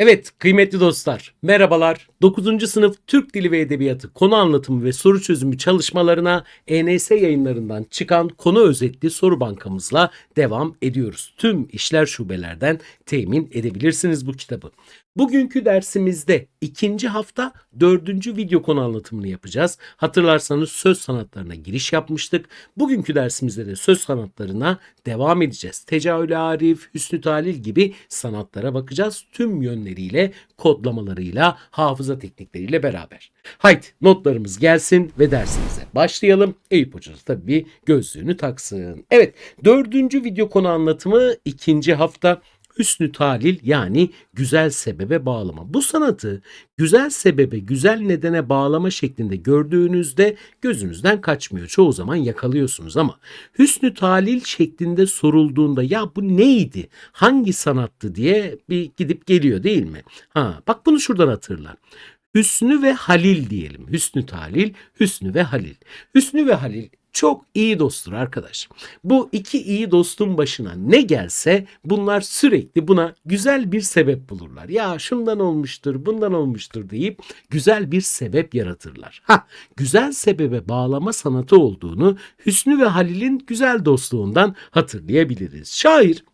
Evet kıymetli dostlar merhabalar. 9. sınıf Türk Dili ve Edebiyatı konu anlatımı ve soru çözümü çalışmalarına ENS yayınlarından çıkan konu özetli soru bankamızla devam ediyoruz. Tüm işler şubelerden temin edebilirsiniz bu kitabı. Bugünkü dersimizde ikinci hafta dördüncü video konu anlatımını yapacağız. Hatırlarsanız söz sanatlarına giriş yapmıştık. Bugünkü dersimizde de söz sanatlarına devam edeceğiz. Tecavül Arif, Hüsnü Talil gibi sanatlara bakacağız. Tüm yönleriyle, kodlamalarıyla, hafıza teknikleriyle beraber. Haydi notlarımız gelsin ve dersimize başlayalım. Eyüp Hoca da tabii gözlüğünü taksın. Evet dördüncü video konu anlatımı ikinci hafta. Hüsnü talil yani güzel sebebe bağlama. Bu sanatı güzel sebebe, güzel nedene bağlama şeklinde gördüğünüzde gözünüzden kaçmıyor. Çoğu zaman yakalıyorsunuz ama hüsnü talil şeklinde sorulduğunda ya bu neydi? Hangi sanattı diye bir gidip geliyor değil mi? Ha bak bunu şuradan hatırla. Hüsnü ve Halil diyelim. Hüsnü Talil, Hüsnü ve Halil. Hüsnü ve Halil çok iyi dosttur arkadaş. Bu iki iyi dostun başına ne gelse bunlar sürekli buna güzel bir sebep bulurlar. Ya şundan olmuştur, bundan olmuştur deyip güzel bir sebep yaratırlar. Ha, güzel sebebe bağlama sanatı olduğunu Hüsnü ve Halil'in güzel dostluğundan hatırlayabiliriz. Şair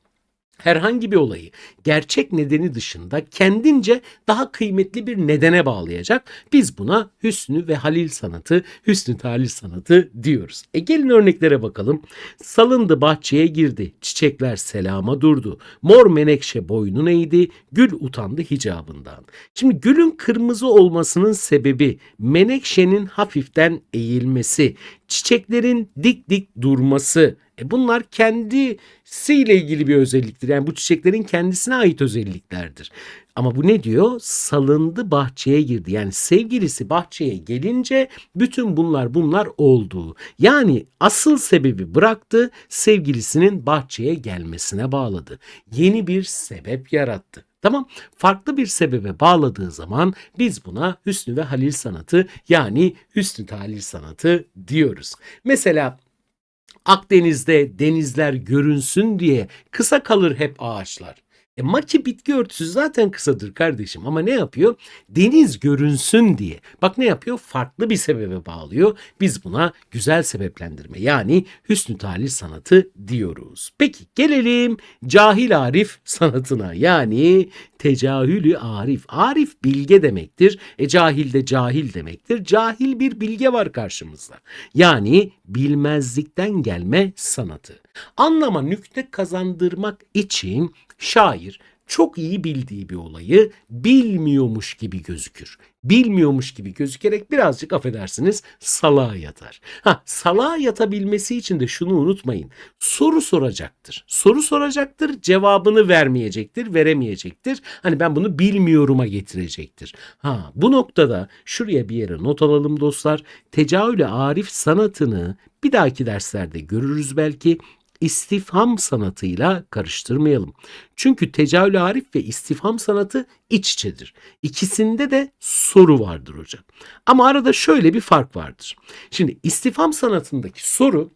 herhangi bir olayı gerçek nedeni dışında kendince daha kıymetli bir nedene bağlayacak. Biz buna hüsnü ve halil sanatı, hüsnü talil sanatı diyoruz. E gelin örneklere bakalım. Salındı bahçeye girdi, çiçekler selama durdu. Mor menekşe boynun eğdi, gül utandı hicabından. Şimdi gülün kırmızı olmasının sebebi menekşenin hafiften eğilmesi, çiçeklerin dik dik durması. E bunlar kendisiyle ilgili bir özelliktir. Yani bu çiçeklerin kendisine ait özelliklerdir. Ama bu ne diyor? Salındı bahçeye girdi. Yani sevgilisi bahçeye gelince bütün bunlar bunlar oldu. Yani asıl sebebi bıraktı, sevgilisinin bahçeye gelmesine bağladı. Yeni bir sebep yarattı. Tamam farklı bir sebebe bağladığı zaman biz buna Hüsnü ve Halil sanatı yani Hüsnü Talil sanatı diyoruz. Mesela Akdeniz'de denizler görünsün diye kısa kalır hep ağaçlar. E, maki bitki örtüsü zaten kısadır kardeşim ama ne yapıyor? Deniz görünsün diye. Bak ne yapıyor? Farklı bir sebebe bağlıyor. Biz buna güzel sebeplendirme yani hüsnü talih sanatı diyoruz. Peki gelelim cahil arif sanatına yani tecahülü arif. Arif bilge demektir. E cahil de cahil demektir. Cahil bir bilge var karşımızda. Yani bilmezlikten gelme sanatı. Anlama nükte kazandırmak için şair çok iyi bildiği bir olayı bilmiyormuş gibi gözükür. Bilmiyormuş gibi gözükerek birazcık affedersiniz salağa yatar. Ha salağa yatabilmesi için de şunu unutmayın. Soru soracaktır. Soru soracaktır, cevabını vermeyecektir, veremeyecektir. Hani ben bunu bilmiyorum'a getirecektir. Ha bu noktada şuraya bir yere not alalım dostlar. Tecavüle arif sanatını bir dahaki derslerde görürüz belki istifham sanatıyla karıştırmayalım. Çünkü tecavül arif ve istifham sanatı iç içedir. İkisinde de soru vardır hocam. Ama arada şöyle bir fark vardır. Şimdi istifham sanatındaki soru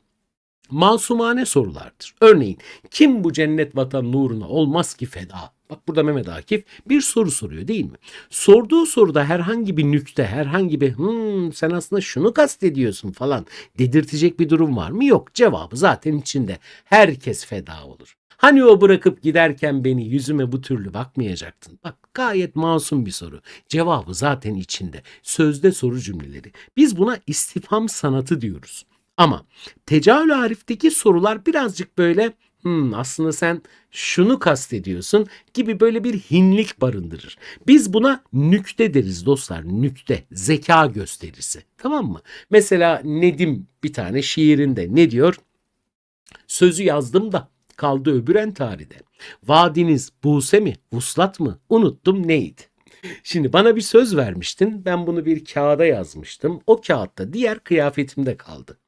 masumane sorulardır. Örneğin kim bu cennet vatan nuruna olmaz ki feda? Bak burada Mehmet Akif bir soru soruyor değil mi? Sorduğu soruda herhangi bir nükte, herhangi bir hmm, sen aslında şunu kastediyorsun falan dedirtecek bir durum var mı? Yok. Cevabı zaten içinde. Herkes feda olur. Hani o bırakıp giderken beni yüzüme bu türlü bakmayacaktın? Bak gayet masum bir soru. Cevabı zaten içinde. Sözde soru cümleleri. Biz buna istifham sanatı diyoruz. Ama tecavül arifteki sorular birazcık böyle hmm, aslında sen şunu kastediyorsun gibi böyle bir hinlik barındırır. Biz buna nükte deriz dostlar. Nükte, zeka gösterisi. Tamam mı? Mesela Nedim bir tane şiirinde ne diyor? Sözü yazdım da kaldı öbüren tarihte. Vadiniz Buse mi, vuslat mı? Unuttum neydi? Şimdi bana bir söz vermiştin. Ben bunu bir kağıda yazmıştım. O kağıtta diğer kıyafetimde kaldı.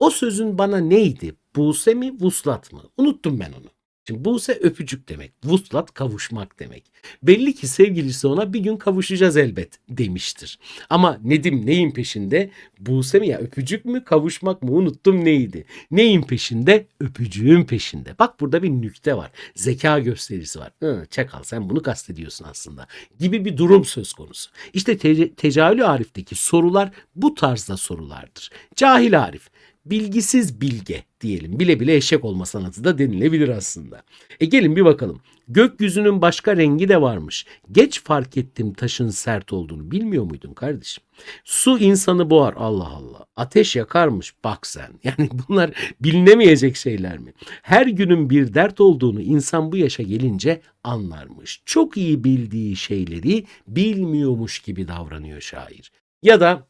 O sözün bana neydi? Buse mi, vuslat mı? Unuttum ben onu. Şimdi Buse öpücük demek. Vuslat kavuşmak demek. Belli ki sevgilisi ona bir gün kavuşacağız elbet demiştir. Ama Nedim neyin peşinde? Buse mi ya öpücük mü kavuşmak mı unuttum neydi? Neyin peşinde? Öpücüğün peşinde. Bak burada bir nükte var. Zeka gösterisi var. Hı, çakal sen bunu kastediyorsun aslında. Gibi bir durum söz konusu. İşte te- tecahülü Arif'teki sorular bu tarzda sorulardır. Cahil Arif bilgisiz bilge diyelim. Bile bile eşek olma sanatı da denilebilir aslında. E gelin bir bakalım. Gökyüzünün başka rengi de varmış. Geç fark ettim taşın sert olduğunu. Bilmiyor muydun kardeşim? Su insanı boğar. Allah Allah. Ateş yakarmış. Bak sen. Yani bunlar bilinemeyecek şeyler mi? Her günün bir dert olduğunu insan bu yaşa gelince anlarmış. Çok iyi bildiği şeyleri bilmiyormuş gibi davranıyor şair. Ya da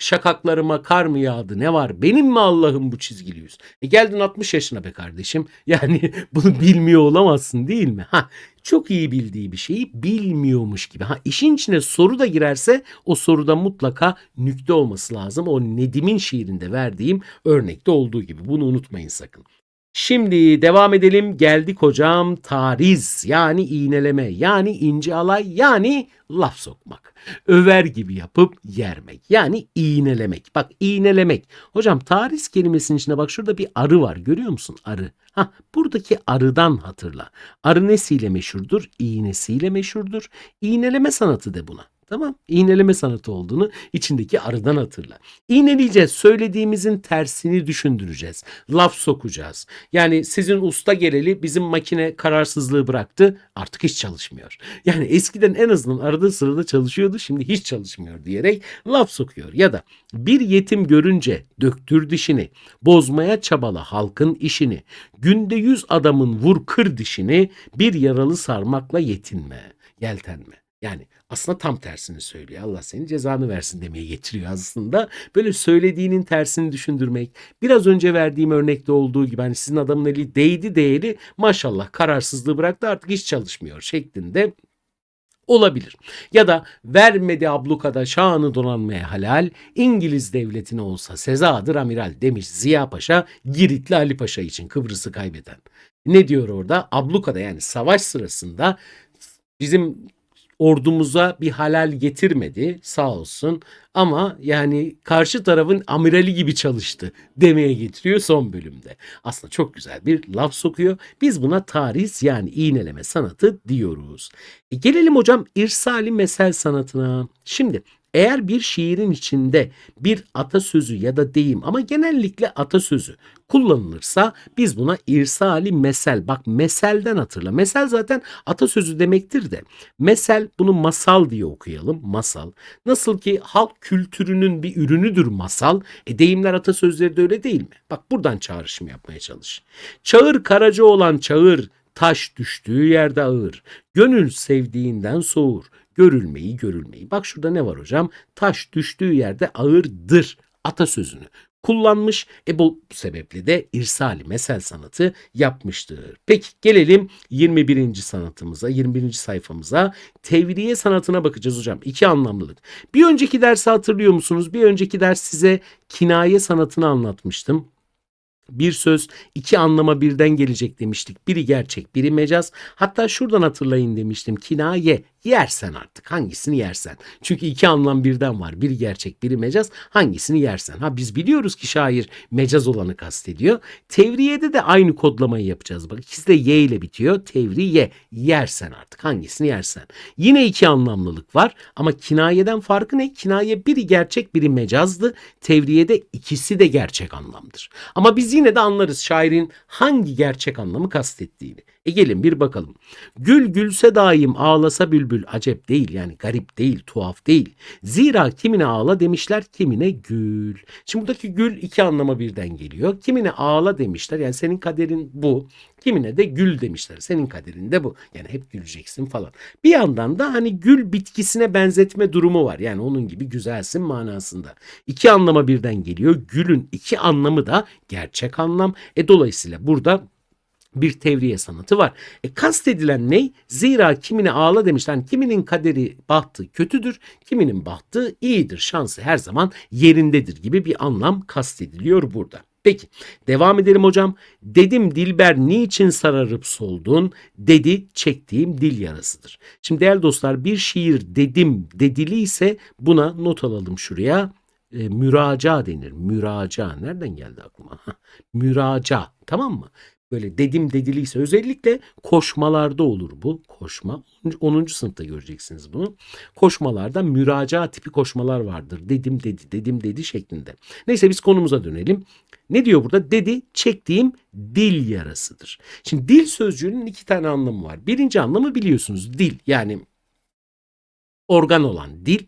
Şakaklarıma kar mı yağdı ne var benim mi Allah'ım bu çizgili yüz? E geldin 60 yaşına be kardeşim. Yani bunu bilmiyor olamazsın değil mi? Ha çok iyi bildiği bir şeyi bilmiyormuş gibi. Ha işin içine soru da girerse o soruda mutlaka nükte olması lazım. O Nedim'in şiirinde verdiğim örnekte olduğu gibi. Bunu unutmayın sakın. Şimdi devam edelim. Geldik hocam tariz yani iğneleme yani ince alay yani laf sokmak. Över gibi yapıp yermek yani iğnelemek. Bak iğnelemek. Hocam tariz kelimesinin içinde bak şurada bir arı var görüyor musun arı? Ha buradaki arıdan hatırla. Arı nesiyle meşhurdur? İğnesiyle meşhurdur. İğneleme sanatı de buna. Tamam. İğneleme sanatı olduğunu içindeki arıdan hatırla. İğneleyeceğiz. Söylediğimizin tersini düşündüreceğiz. Laf sokacağız. Yani sizin usta geleli bizim makine kararsızlığı bıraktı. Artık hiç çalışmıyor. Yani eskiden en azından arada sırada çalışıyordu. Şimdi hiç çalışmıyor diyerek laf sokuyor. Ya da bir yetim görünce döktür dişini. Bozmaya çabala halkın işini. Günde yüz adamın vur kır dişini. Bir yaralı sarmakla yetinme. Yeltenme. Yani aslında tam tersini söylüyor. Allah senin cezanı versin demeye getiriyor aslında. Böyle söylediğinin tersini düşündürmek. Biraz önce verdiğim örnekte olduğu gibi hani sizin adamın eli değdi değeri maşallah kararsızlığı bıraktı artık hiç çalışmıyor şeklinde olabilir. Ya da vermedi ablukada şanı donanmaya halal, İngiliz devletine olsa sezadır amiral demiş Ziya Paşa Giritli Ali Paşa için Kıbrıs'ı kaybeden. Ne diyor orada? Ablukada yani savaş sırasında bizim ordumuza bir halal getirmedi sağ olsun ama yani karşı tarafın amirali gibi çalıştı demeye getiriyor son bölümde. Aslında çok güzel bir laf sokuyor. Biz buna tariz yani iğneleme sanatı diyoruz. E gelelim hocam irsali mesel sanatına. Şimdi eğer bir şiirin içinde bir atasözü ya da deyim ama genellikle atasözü kullanılırsa biz buna irsali mesel. Bak meselden hatırla. Mesel zaten atasözü demektir de. Mesel bunu masal diye okuyalım. Masal. Nasıl ki halk kültürünün bir ürünüdür masal. E deyimler atasözleri de öyle değil mi? Bak buradan çağrışım yapmaya çalış. Çağır karaca olan çağır. Taş düştüğü yerde ağır. Gönül sevdiğinden soğur görülmeyi görülmeyi. Bak şurada ne var hocam? Taş düştüğü yerde ağırdır atasözünü kullanmış. E bu sebeple de irsali mesel sanatı yapmıştır. Peki gelelim 21. sanatımıza, 21. sayfamıza. Tevriye sanatına bakacağız hocam. İki anlamlılık. Bir önceki dersi hatırlıyor musunuz? Bir önceki ders size kinaye sanatını anlatmıştım. Bir söz iki anlama birden gelecek demiştik. Biri gerçek, biri mecaz. Hatta şuradan hatırlayın demiştim. Kinaye yersen artık hangisini yersen. Çünkü iki anlam birden var. Biri gerçek, biri mecaz. Hangisini yersen. Ha biz biliyoruz ki şair mecaz olanı kastediyor. Tevriyede de aynı kodlamayı yapacağız. Bak ikisi de y ile bitiyor. Tevriye yersen artık hangisini yersen. Yine iki anlamlılık var ama kinayeden farkı ne? Kinaye biri gerçek, biri mecazdı. Tevriyede ikisi de gerçek anlamdır. Ama biz yine de anlarız şairin hangi gerçek anlamı kastettiğini. E gelin bir bakalım. Gül gülse daim ağlasa bülbül acep değil yani garip değil tuhaf değil. Zira kimine ağla demişler kimine gül. Şimdi buradaki gül iki anlama birden geliyor. Kimine ağla demişler yani senin kaderin bu. Kimine de gül demişler. Senin kaderin de bu. Yani hep güleceksin falan. Bir yandan da hani gül bitkisine benzetme durumu var. Yani onun gibi güzelsin manasında. İki anlama birden geliyor. Gülün iki anlamı da gerçek anlam. E dolayısıyla burada bir tevriye sanatı var. E kastedilen ne? Zira kimine ağla demişler. Yani kiminin kaderi bahtı kötüdür, kiminin bahtı iyidir. Şansı her zaman yerindedir gibi bir anlam kastediliyor burada. Peki devam edelim hocam. Dedim Dilber niçin sararıp soldun? Dedi çektiğim dil yarasıdır. Şimdi değerli dostlar bir şiir dedim dedili ise buna not alalım şuraya. E, müraca denir. Müraca. Nereden geldi aklıma? Müraca. Tamam mı? Böyle dedim dediliyse özellikle koşmalarda olur bu. Koşma. 10. sınıfta göreceksiniz bunu. Koşmalarda müraca tipi koşmalar vardır. Dedim dedi, dedim dedi şeklinde. Neyse biz konumuza dönelim. Ne diyor burada? Dedi çektiğim dil yarasıdır. Şimdi dil sözcüğünün iki tane anlamı var. Birinci anlamı biliyorsunuz dil yani organ olan dil.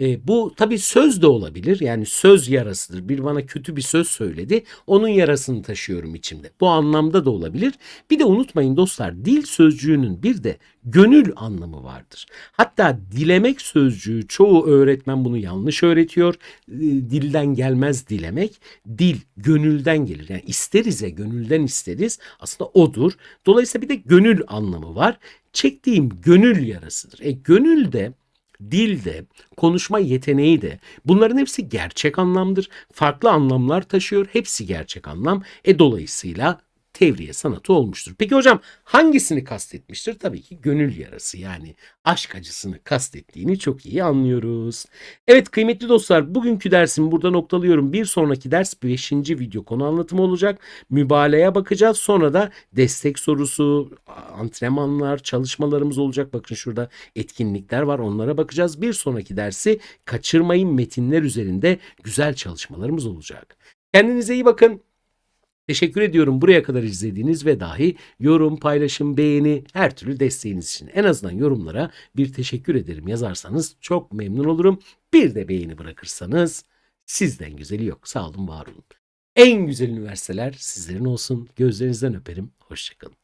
E, bu tabii söz de olabilir. Yani söz yarasıdır. Bir bana kötü bir söz söyledi. Onun yarasını taşıyorum içimde. Bu anlamda da olabilir. Bir de unutmayın dostlar dil sözcüğünün bir de gönül anlamı vardır. Hatta dilemek sözcüğü çoğu öğretmen bunu yanlış öğretiyor. E, dilden gelmez dilemek. Dil gönülden gelir. Yani isterize gönülden isteriz. Aslında odur. Dolayısıyla bir de gönül anlamı var. Çektiğim gönül yarasıdır. E gönül de dil de, konuşma yeteneği de bunların hepsi gerçek anlamdır. Farklı anlamlar taşıyor. Hepsi gerçek anlam. E dolayısıyla tevriye sanatı olmuştur. Peki hocam hangisini kastetmiştir? Tabii ki gönül yarası yani aşk acısını kastettiğini çok iyi anlıyoruz. Evet kıymetli dostlar bugünkü dersimi burada noktalıyorum. Bir sonraki ders 5. video konu anlatımı olacak. Mübalağaya bakacağız. Sonra da destek sorusu, antrenmanlar, çalışmalarımız olacak. Bakın şurada etkinlikler var onlara bakacağız. Bir sonraki dersi kaçırmayın metinler üzerinde güzel çalışmalarımız olacak. Kendinize iyi bakın. Teşekkür ediyorum buraya kadar izlediğiniz ve dahi yorum, paylaşım, beğeni her türlü desteğiniz için. En azından yorumlara bir teşekkür ederim yazarsanız çok memnun olurum. Bir de beğeni bırakırsanız sizden güzeli yok. Sağ olun, var olun. En güzel üniversiteler sizlerin olsun. Gözlerinizden öperim. Hoşçakalın.